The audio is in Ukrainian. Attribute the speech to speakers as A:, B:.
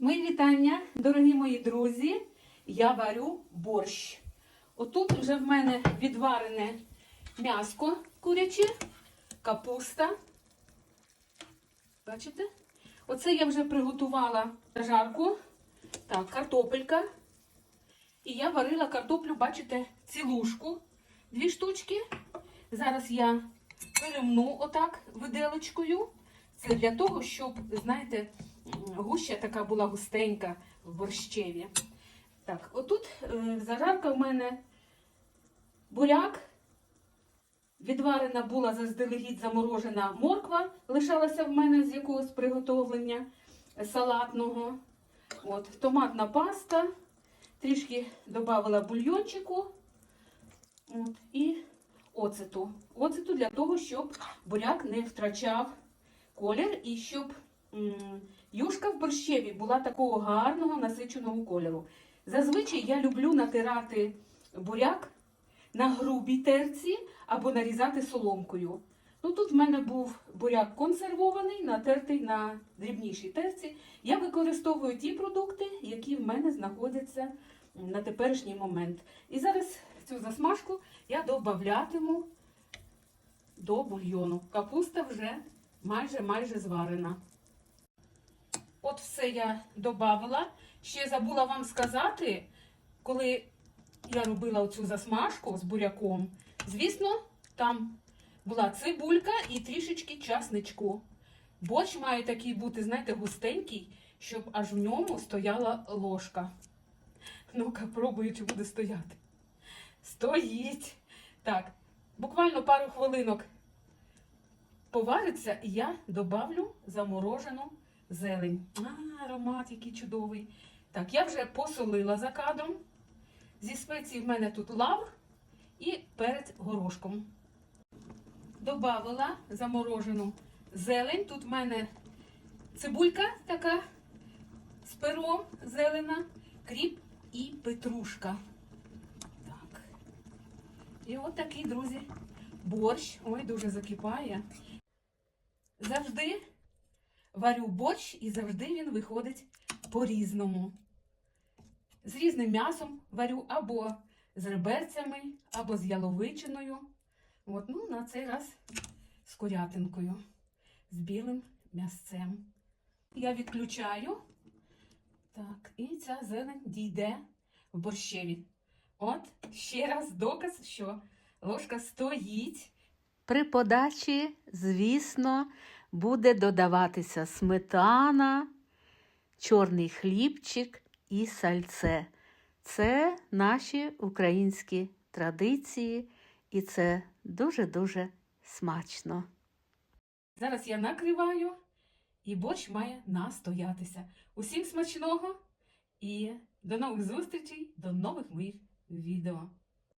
A: Мої вітання, дорогі мої друзі. Я варю борщ. Отут вже в мене відварене м'яско куряче, капуста. Бачите? Оце я вже приготувала жарку. Так, картопелька. І я варила картоплю, бачите, цілушку. Дві штучки. Зараз я перемну отак виделочкою. Це для того, щоб, знаєте, гуща така була густенька в борщеві. Так, отут е, зажарка в мене буряк. Відварена була заздалегідь заморожена морква, лишалася в мене з якогось приготовлення салатного. От, томатна паста, трішки додавала бульйончику. От, і оцету. Оцету для того, щоб буряк не втрачав колір і щоб юшка в борщеві була такого гарного насиченого кольору. Зазвичай я люблю натирати буряк на грубій терці або нарізати соломкою. Ну, тут в мене був буряк консервований, натертий на дрібнішій терці. Я використовую ті продукти, які в мене знаходяться на теперішній момент. І зараз цю засмажку я додаватиму до бульйону. Капуста вже майже майже зварена. От все я додавала. Ще забула вам сказати, коли я робила оцю засмажку з буряком, звісно, там була цибулька і трішечки часничку. Борщ має такий бути, знаєте, густенький, щоб аж в ньому стояла ложка. Ну-ка, пробую, чи буде стояти. Стоїть. Так, буквально пару хвилинок повариться, і я добавлю заморожену зелень. А, аромат який чудовий. Так, я вже посолила за кадром. Зі спецій в мене тут лавр і перець горошком. Добавила заморожену зелень. Тут в мене цибулька така з пером зелена, кріп і петрушка. Так. І от такий, друзі, борщ. Ой, дуже закипає. Завжди варю борщ і завжди він виходить по-різному. З різним м'ясом варю або з реберцями, або з яловичиною. От, ну, на цей раз з курятинкою, з білим м'ясцем. Я відключаю. Так, і ця зелень дійде в борщеві. От ще раз доказ, що ложка стоїть.
B: При подачі, звісно, буде додаватися сметана, чорний хлібчик і сальце. Це наші українські традиції, і це дуже-дуже смачно.
A: Зараз я накриваю, і борщ має настоятися. Усім смачного і до нових зустрічей, до нових моїх відео.